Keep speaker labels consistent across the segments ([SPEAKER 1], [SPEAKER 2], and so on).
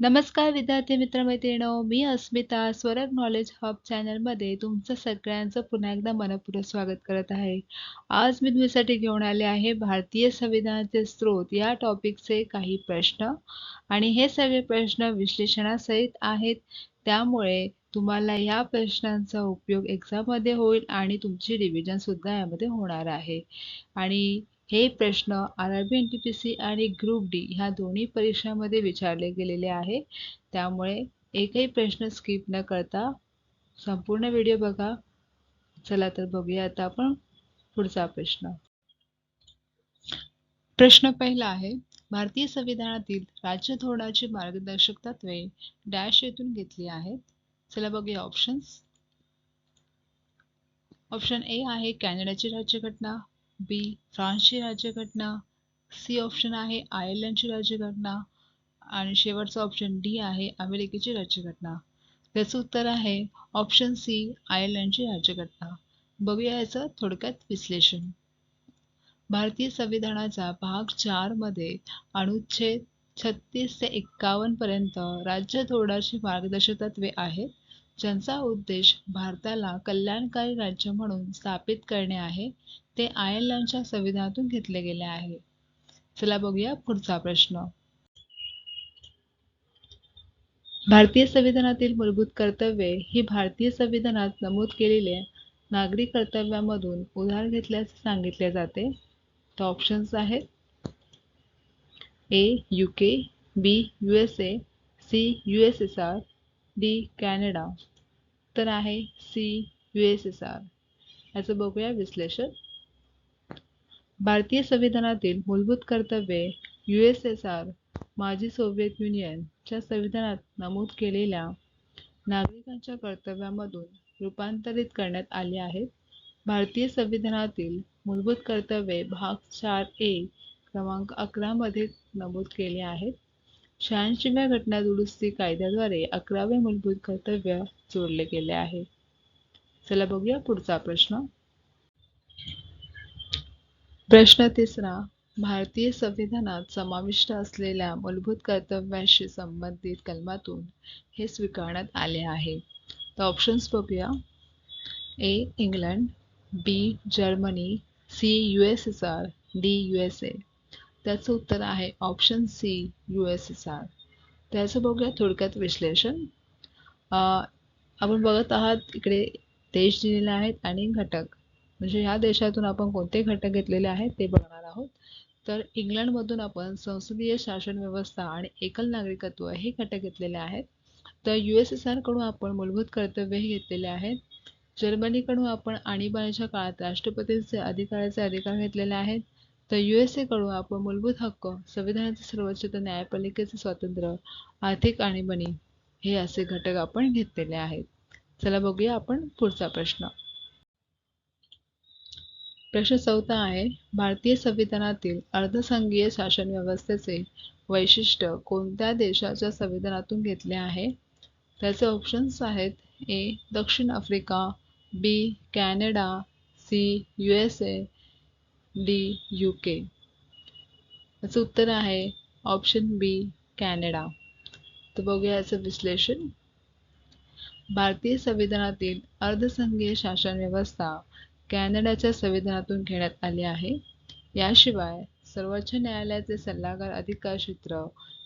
[SPEAKER 1] नमस्कार विद्यार्थी मित्रमैत्रिणींनो मी अस्मिता स्वरग नॉलेज हब चॅनलमध्ये तुमचं सगळ्यांचं पुन्हा एकदा मनपूर्वक स्वागत करत आहे. आज मी तुमच्यासाठी घेऊन आले आहे भारतीय संविधानाचे स्रोत या टॉपिकचे काही प्रश्न. आणि हे सगळे प्रश्न विश्लेषणासहित आहेत. त्यामुळे तुम्हाला या प्रश्नांचा उपयोग एक्झाममध्ये होईल आणि तुमची रिव्हिजन सुद्धा यामध्ये होणार आहे. आणि हे प्रश्न R R B N T P C आणि ग्रुप डी ह्या दोन्ही परीक्षांमध्ये विचारले गेलेले आहे. त्यामुळे एकही प्रश्न स्किप न करता संपूर्ण व्हिडिओ बघा. चला तर बघूया आता आपण पुढचा प्रश्न. प्रश्न पहिला आहे भारतीय संविधानातील राज्य धोरणाची मार्गदर्शक तत्वे डॅश येथून घेतली आहेत चला बघूया ऑप्शन्स ऑप्शन ए आहे कॅनडाची राज्यघटना. बी फ्रान्सची राज्यघटना. सी ऑप्शन आहे आयर्लंडची राज्यघटना. आणि शेवटचा ऑप्शन डी आहे अमेरिकेची राज्यघटना. त्याचं उत्तर आहे ऑप्शन सी आयर्लंडची राज्यघटना. बघूया याचं थोडक्यात विश्लेषण. भारतीय संविधानाचा भाग चारमध्ये अनुच्छेद छत्तीस ते एक्कावन्न पर्यंत राज्य धोरणाची मार्गदर्शक तत्वे आहेत ज्यांचा उद्देश भारताला कल्याणकारी राज्य म्हणून स्थापित करणे आहे ते आयर्लंडच्या संविधानातून घेतले गेले आहे. चला बघूया पुढचा प्रश्न. भारतीय संविधानातील मूलभूत कर्तव्ये ही भारतीय संविधानात नमूद केलेल्या नागरी कर्तव्यामधून उधार घेतल्याचे सांगितले जाते. तर ऑप्शन्स आहेत. A U K B U S A C U S S R D Canada तर आहे C U S S R याचं बघूया विश्लेषण. भारतीय संविधानातील मूलभूत कर्तव्ये यू एस एस आर माजी सोव्हिएत युनियनच्या संविधानात नमूद केलेल्या नागरिकांच्या कर्तव्यामधून रूपांतरित करण्यात आले आहेत. भारतीय संविधानातील मूलभूत कर्तव्ये भाग चार ए क्रमांक अकरामध्ये नमूद केले आहेत. शहाऐंशीव्या घटना दुरुस्ती कायद्याद्वारे अकरावे मूलभूत कर्तव्य जोडले गेले आहे. चला बघूया पुढचा प्रश्न. प्रश्न तिसरा. भारतीय संविधानात समाविष्ट असलेल्या मूलभूत कर्तव्यांशी संबंधित कलमातून हे स्वीकारण्यात आले आहे. तर ऑप्शन्स बघूया. A England B Germany C U S S R D U S A त्याचं उत्तर आहे option C U S S R त्याचं बघूया थोडक्यात विश्लेषण. आपण बघत आहात इकडे देश दिलेले आहेत आणि घटक. म्हणजे ह्या देशातून आपण कोणते घटक घेतलेले आहेत ते बघणार आहोत. तर इंग्लंडमधून आपण संसदीय शासन व्यवस्था आणि एकल नागरिकत्व हे घटक घेतलेले आहेत. तर यू एस एस आरकडून आपण मूलभूत कर्तव्यही घेतलेले आहेत. जर्मनीकडून आपण आणीबाणीच्या काळात राष्ट्रपतींचे अधिकाराचे अधिकार घेतलेले आहेत. तर यू एस एकडून आपण मूलभूत हक्क संविधानाचे सर्वोच्च न्यायपालिकेचे स्वातंत्र्य आर्थिक आणीबाणी हे असे घटक आपण घेतलेले आहेत. चला बघूया आपण पुढचा प्रश्न. प्रश्न चौथा आहे भारतीय संविधानातील अर्धसंघीय शासन व्यवस्थेचे वैशिष्ट्य कोणत्या देशाच्या संविधानातून घेतले आहे? त्याचे ऑप्शन्स आहेत ए दक्षिण Africa B Canada C U S A D U K. याचं उत्तर आहे ऑप्शन बी कॅनडा. तर बघूया याचं विश्लेषण. भारतीय संविधानातील अर्धसंघीय शासन व्यवस्था कॅनडाच्या संविधानातून घेण्यात आले आहे. याशिवाय सर्वोच्च न्यायालयाचे सल्लागार अधिकार क्षेत्र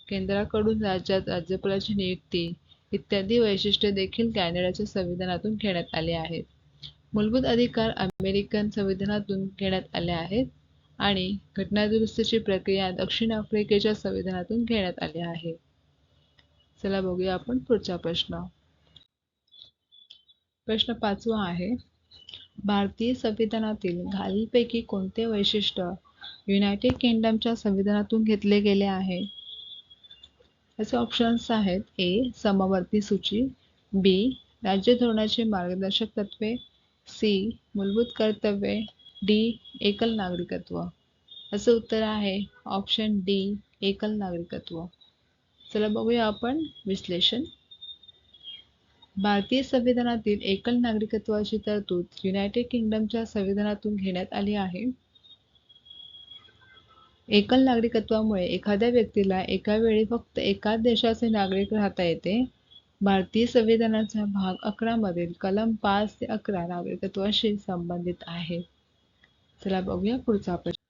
[SPEAKER 1] केंद्राकडून राज्यात राज्यपालाची नियुक्ती इत्यादी वैशिष्ट्ये देखील कॅनडाच्या संविधानातून घेण्यात आले आहेत. मूलभूत अधिकार अमेरिकन संविधानातून घेण्यात आले आहेत आणि घटनादुरुस्तीची प्रक्रिया दक्षिण आफ्रिकेच्या संविधानातून घेण्यात आली आहे. चला बघूया आपण पुढचा प्रश्न. प्रश्न पाचवा आहे. भारतीय संविधानातील खालीलपैकी कोणते वैशिष्ट्य युनायटेड किंगडमच्या संविधानातून घेतले गेले आहे? याचे ऑप्शन्स आहेत ए समवर्ती सूची बी राज्य धोरणाचे मार्गदर्शक तत्वे सी मूलभूत कर्तव्ये डी एकल नागरिकत्व. असं उत्तर आहे ऑप्शन डी एकल नागरिकत्व. चला बघूया आपण विश्लेषण. भारतीय संविधानातील एकल नागरिकत्वाची तरतूद युनायटेड किंगडमच्या संविधानातून घेण्यात आली आहे. एकल नागरिकत्वामुळे एखाद्या व्यक्तीला एका वेळी फक्त एकाच देशाचे नागरिक राहता येते. भारतीय संविधानाचा भाग अकरा मधील कलम पाच ते अकरा नागरिकत्वाशी संबंधित आहे. चला बघूया पुढचा प्रश्न.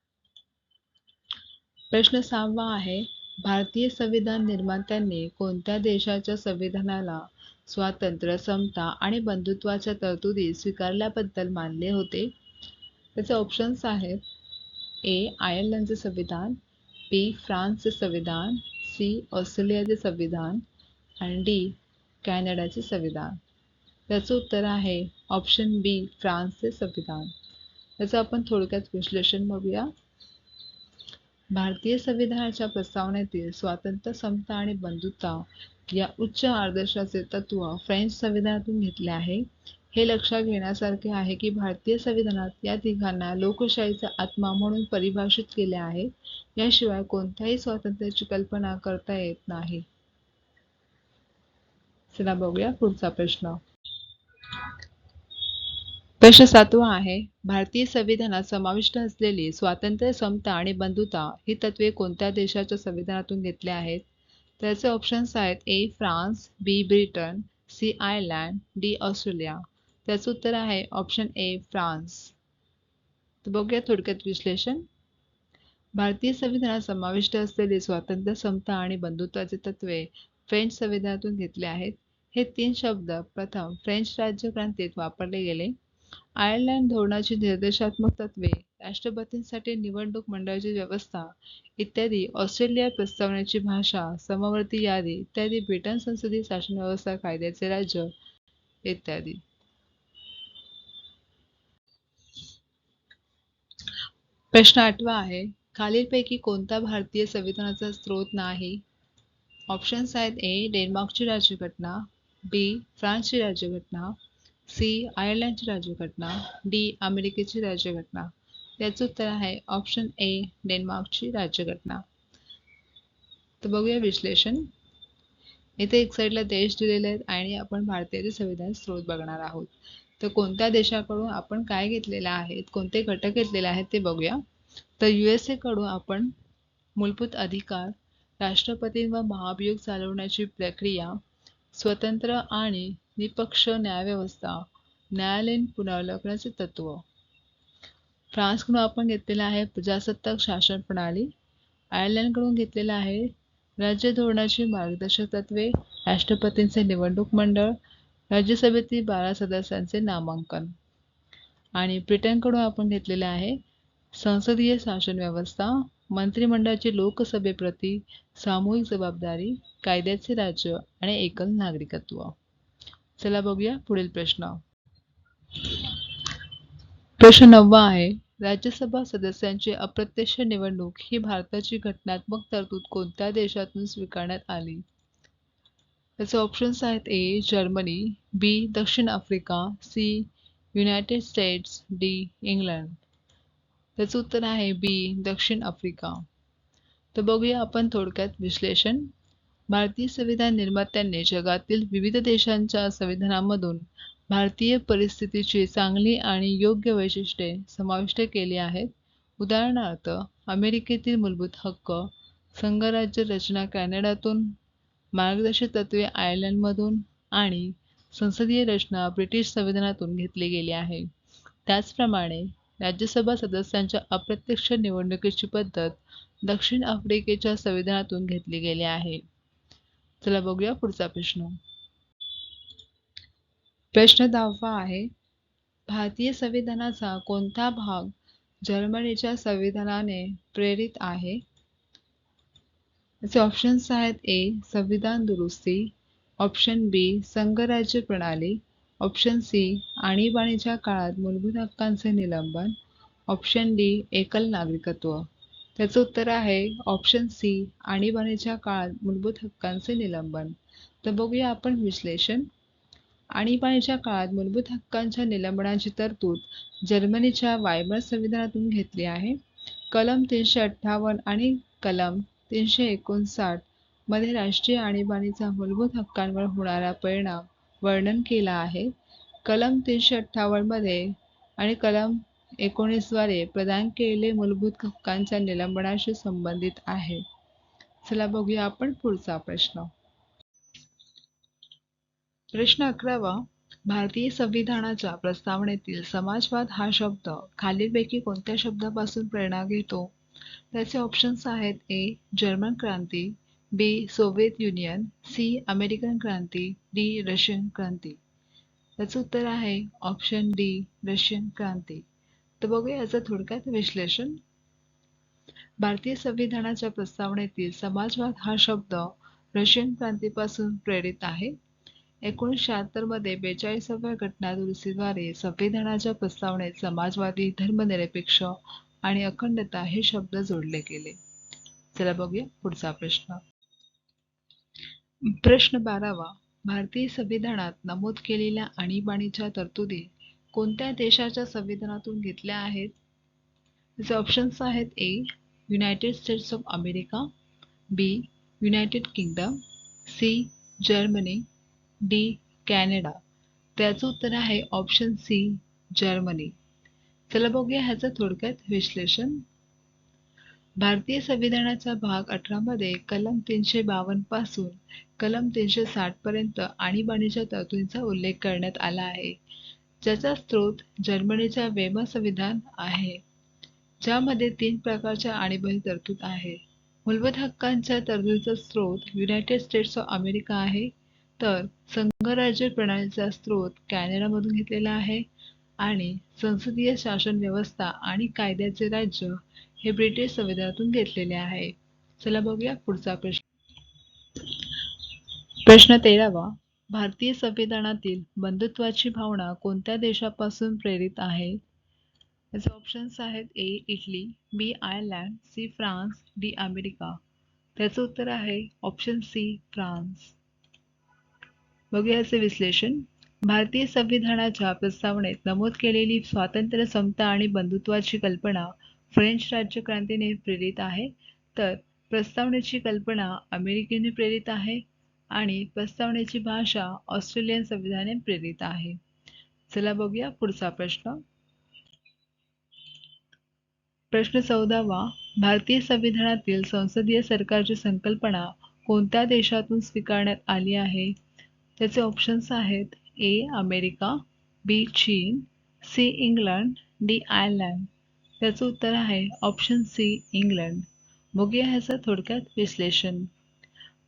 [SPEAKER 1] प्रश्न सहावा आहे भारतीय संविधान निर्मात्यांनी कोणत्या देशाच्या संविधानाला स्वातंत्र्य समता आणि बंधुत्वाच्या तरतुदी स्वीकारल्याबद्दल मानले होते. त्याचे ऑप्शन्स आहेत. ए आयर्लंडचे संविधान. बी फ्रान्सचे संविधान. सी ऑस्ट्रेलियाचे संविधान. आणि डी कॅनडाचे संविधान. त्याचं उत्तर आहे ऑप्शन बी फ्रान्सचे संविधान. त्याचं आपण थोडक्यात विश्लेषण बघूया. भारतीय संविधानाच्या प्रस्तावनेतील स्वातंत्र्य समता आणि बंधुता या उच्च आदर्शाचे तत्व फ्रेंच संविधानातून घेतले आहे. हे लक्षात घेण्यासारखे आहे की भारतीय संविधानात या तिघांना लोकशाहीचा आत्मा म्हणून परिभाषित केले आहे. याशिवाय कोणत्याही स्वातंत्र्याची कल्पना करता येत नाही. चला बघूया पुढचा प्रश्न. प्रश्न सातवा आहे भारतीय संविधानात समाविष्ट असलेली स्वातंत्र्य समता आणि बंधुता ही तत्वे कोणत्या देशाच्या संविधानातून घेतले आहेत? त्याचे ऑप्शन्स आहेत A France B Britain C Ireland D Australia त्याचं उत्तर आहे ऑप्शन ए फ्रान्स तर बघूया थोडक्यात विश्लेषण. भारतीय संविधानात समाविष्ट असलेले स्वातंत्र्य समता आणि बंधुत्वाचे तत्वे फ्रेंच संविधानातून घेतले आहेत. हे तीन शब्द प्रथम फ्रेंच राज्यक्रांतीत वापरले गेले. आयर्लंड धोरणाची निर्देशात्मक तत्वे राष्ट्रपतींसाठी निवडणूक मंडळाची व्यवस्था इत्यादी ऑस्ट्रेलिया प्रस्तावनेची भाषा समवर्ती यादी इत्यादी ब्रिटन संसदीय शासन व्यवस्था कायद्याचे राज्य इत्यादी. प्रश्न आठवा आहे खालीलपैकी कोणता भारतीय संविधानाचा स्रोत नाही? ऑप्शन्स आहेत ए डेन्मार्कची राज्यघटना बी फ्रान्सची राज्यघटना सी आयर्लंडची राज्यघटना डी अमेरिकेची राज्यघटना. याचं उत्तर आहे ऑप्शन ए डेन्मार्कची राज्यघटना. तर बघूया विश्लेषण. इथे एक साईडला देश दिलेले आहेत आणि आपण भारतीय संविधान स्रोत बघणार आहोत. तर कोणत्या देशाकडून आपण काय घेतलेले आहेत कोणते घटक घेतलेले आहेत ते बघूया. तर यू एसकडून आपण मूलभूत अधिकार राष्ट्रपती व महाभियोग चालवण्याची प्रक्रिया स्वतंत्र आणि निपक्ष न्यायव्यवस्था न्यायालयीन पुनर्वलोकनाचे तत्व फ्रान्सकडून आपण घेतलेलं आहे प्रजासत्ताक शासन प्रणाली. आयर्लंडकडून घेतलेलं आहे राज्य धोरणाची मार्गदर्शक तत्वे राष्ट्रपतींचे निवडणूक मंडळ राज्यसभेतील बारा सदस्यांचे नामांकन. आणि ब्रिटनकडून आपण घेतलेले आहे संसदीय शासन व्यवस्था मंत्रिमंडळाची लोकसभेप्रती सामूहिक जबाबदारी कायद्याचे राज्य आणि एकल नागरिकत्व. चला बघूया पुढील प्रश्न. प्रश्न नववा आहे राज्यसभा सदस्यांची अप्रत्यक्ष निवडणूक ही भारताची घटनात्मक तरतूद कोणत्या देशातून स्वीकारण्यात आली? त्याचे ऑप्शन्स आहेत ए जर्मनी बी दक्षिण Africa C United States D England त्याचं उत्तर आहे बी दक्षिण आफ्रिका. तर बघूया आपण थोडक्यात विश्लेषण. भारतीय संविधान निर्मात्यांनी जगातील विविध देशांच्या संविधानामधून भारतीय परिस्थितीची चांगली आणि योग्य वैशिष्ट्ये समाविष्ट केली आहेत. उदाहरणार्थ अमेरिकेतील मूलभूत हक्क संघराज्य रचना कॅनडातून मार्गदर्शक तत्वे आयर्लंडमधून आणि संसदीय रचना ब्रिटिश संविधानातून घेतली गेली आहे. त्याचप्रमाणे राज्यसभा सदस्यांच्या अप्रत्यक्ष निवडणुकीची पद्धत दक्षिण आफ्रिकेच्या संविधानातून घेतली गेली आहे. चला बघूया पुढचा प्रश्न. प्रश्न दहावा आहे भारतीय संविधानाचा कोणता भाग जर्मनीच्या संविधानाने प्रेरित आहे? याचे ऑप्शन्स आहेत ए संविधान दुरुस्ती ऑप्शन बी संघराज्य प्रणाली ऑप्शन सी आणीबाणीच्या काळात मूलभूत हक्कांचे निलंबन ऑप्शन डी एकल नागरिकत्व. त्याचं उत्तर आहे ऑप्शन सी आणीबाणीच्या काळात मूलभूत हक्कांचे निलंबन. तर बघूया आपण विश्लेषण. आणीबाणीच्या काळात मूलभूत हक्कांच्या निलंबनाची तरतूद जर्मनीच्या वायबर संविधानातून घेतली आहे. कलम तीनशे अठ्ठावन्न आणि कलम तीनशे एकोणसाठमध्ये राष्ट्रीय आणीबाणीचा मूलभूत हक्कांवर होणारा परिणाम वर्णन केला आहे. कलम तीनशे अठ्ठावन्नमध्ये आणि कलम एकोणीसद्वारे प्रदान केलेले मूलभूत हक्कांच्या निलंबनाशी संबंधित आहे. चला बघूया आपण पुढचा प्रश्न. प्रश्न अकरावा भारतीय संविधानाच्या प्रस्तावनेतील समाजवाद हा शब्द खालीलपैकी कोणत्या शब्दापासून प्रेरणा घेतो? त्याचे ऑप्शन्स आहेत A German Kranti B Soviet Union C American Kranti D Russian क्रांती. त्याचं उत्तर आहे ऑप्शन डी रशियन क्रांती. तर बघूया याचं थोडक्यात विश्लेषण. भारतीय संविधानाच्या प्रस्तावनेतील समाजवाद हा शब्द रशियन क्रांतीपासून प्रेरित आहे. एकोणीसशे शहात्तरमध्ये बेचाळीसाव्या घटना दुरुस्तीद्वारे संविधानाच्या प्रस्तावनेत समाजवादी धर्मनिरपेक्ष आणि अखंडता हे शब्द जोडले गेले. चला बघूया पुढचा प्रश्न. प्रश्न बारावा. भारतीय संविधानात नमूद केलेल्या आणीबाणीच्या तरतुदी कोणत्या देशाच्या संविधानातून घेतल्या आहेत? त्याचे ऑप्शन्स आहेत A United States of America B United Kingdom C Germany D Canada. त्याचं उत्तर आहे ऑप्शन सी जर्मनी. चला बघूया ह्याचं थोडक्यात विश्लेषण. भारतीय संविधानाचा भाग अठरामध्ये कलम तीनशे बावन्नपासून कलम तीनशे साठ पर्यंत आणीबाणीच्या तरतुदींचा उल्लेख करण्यात आला आहे. ज्याचा स्रोत जर्मनीचा वेमा संविधान आहे ज्यामध्ये तीन प्रकारच्या आणीबाणी तरतूद आहे. मूलभूत हक्कांच्या तरतुदीचा स्रोत युनायटेड स्टेट्स ऑफ अमेरिका आहे तर संघराज्य प्रणालीचा स्रोत कॅनडामधून घेतलेला आहे आणि संसदीय शासन व्यवस्था आणि कायद्याचे राज्य हे ब्रिटिश संविधानातून घेतलेले आहे. चला बघूया पुढचा प्रश्न. प्रश्न तेरावा. भारतीय संविधानातील बंधुत्वाची भावना कोणत्या देशापासून प्रेरित आहे? याचे ऑप्शन्स आहेत A Italy B Ireland C France D America. त्याचं उत्तर आहे ऑप्शन सी फ्रान्स. बघूया विश्लेषण. भारतीय संविधानाच्या प्रस्तावनेत नमूद केलेली स्वातंत्र्य समता आणि बंधुत्वाची कल्पना फ्रेंच राज्यक्रांतीने प्रेरित आहे. तर प्रस्तावनेची कल्पना अमेरिकेने प्रेरित आहे आणि प्रस्तावनेची भाषा ऑस्ट्रेलियन संविधाने प्रेरित आहे. चला बघूया पुढचा प्रश्न. प्रश्न चौदावा. भारतीय संविधानातील संसदीय सरकारची संकल्पना कोणत्या देशातून स्वीकारण्यात आली आहे? त्याचे ऑप्शन्स आहेत ए अमेरिका बी चीन सी इंग्लंड डी आयर्लंड. त्याचं उत्तर आहे ऑप्शन सी इंग्लंड. बघूया ह्याचं थोडक्यात विश्लेषण.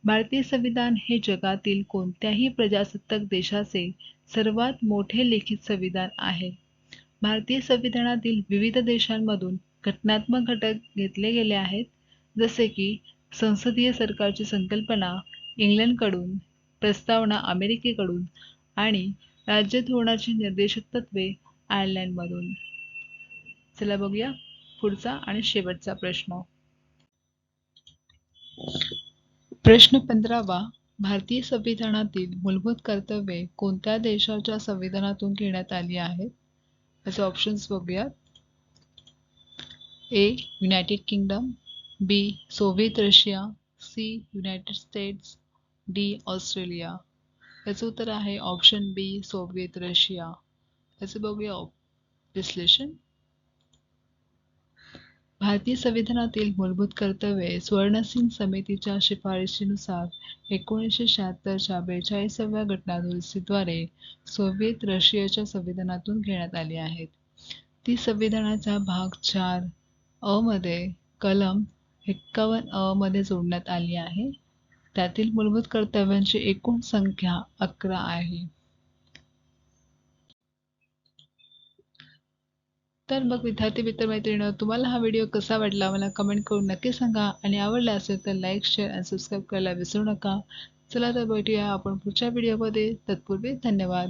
[SPEAKER 1] भारतीय संविधान हे जगातील कोणत्याही प्रजासत्ताक देशाचे सर्वात मोठे लिखित संविधान आहे. भारतीय संविधानातील विविध देशांमधून घटनात्मक घटक घेतले गेले आहेत जसे की संसदीय सरकारची संकल्पना इंग्लंडकडून प्रस्तावना अमेरिकेकडून आणि राज्य धोरणाची निर्देशक तत्वे आयर्लंडमधून. चला बघूया पुढचा आणि शेवटचा प्रश्न. प्रश्न पंधरावा भारतीय संविधानातील मूलभूत कर्तव्ये कोणत्या देशाच्या संविधानातून घेण्यात आली आहेत? याचे ऑप्शन्स बघूयात. A United Kingdom B Soviet Russia C United States D Australia. याचं उत्तर आहे ऑप्शन बी सोव्हिएत रशिया. याचं बघूया विश्लेषण. भारतीय संविधानातील मूलभूत कर्तव्ये स्वर्णसिंग समितीच्या शिफारशीनुसार एकोणीसशे शहात्तरच्या बेचाळीसाव्या घटनादुरुस्तीद्वारे सोव्हिएत रशियाच्या संविधानातून घेण्यात आली आहेत. ती संविधानाचा भाग चार अ मध्ये कलम एक्कावन्न अ मध्ये जोडण्यात आली आहे. त्यातील मूलभूत कर्तव्यांची एकूण संख्या अकरा आहे. तर मग विद्यार्थी मित्र मैत्रिणी तुम्हाला हा व्हिडिओ कसा वाटला मला कमेंट करून नक्की सांगा. आणि आवडला असेल तर लाईक शेअर आणि सबस्क्राईब करायला विसरू नका. चला तर भेटूया आपण पुढच्या व्हिडिओमध्ये तत्पूर्वी धन्यवाद.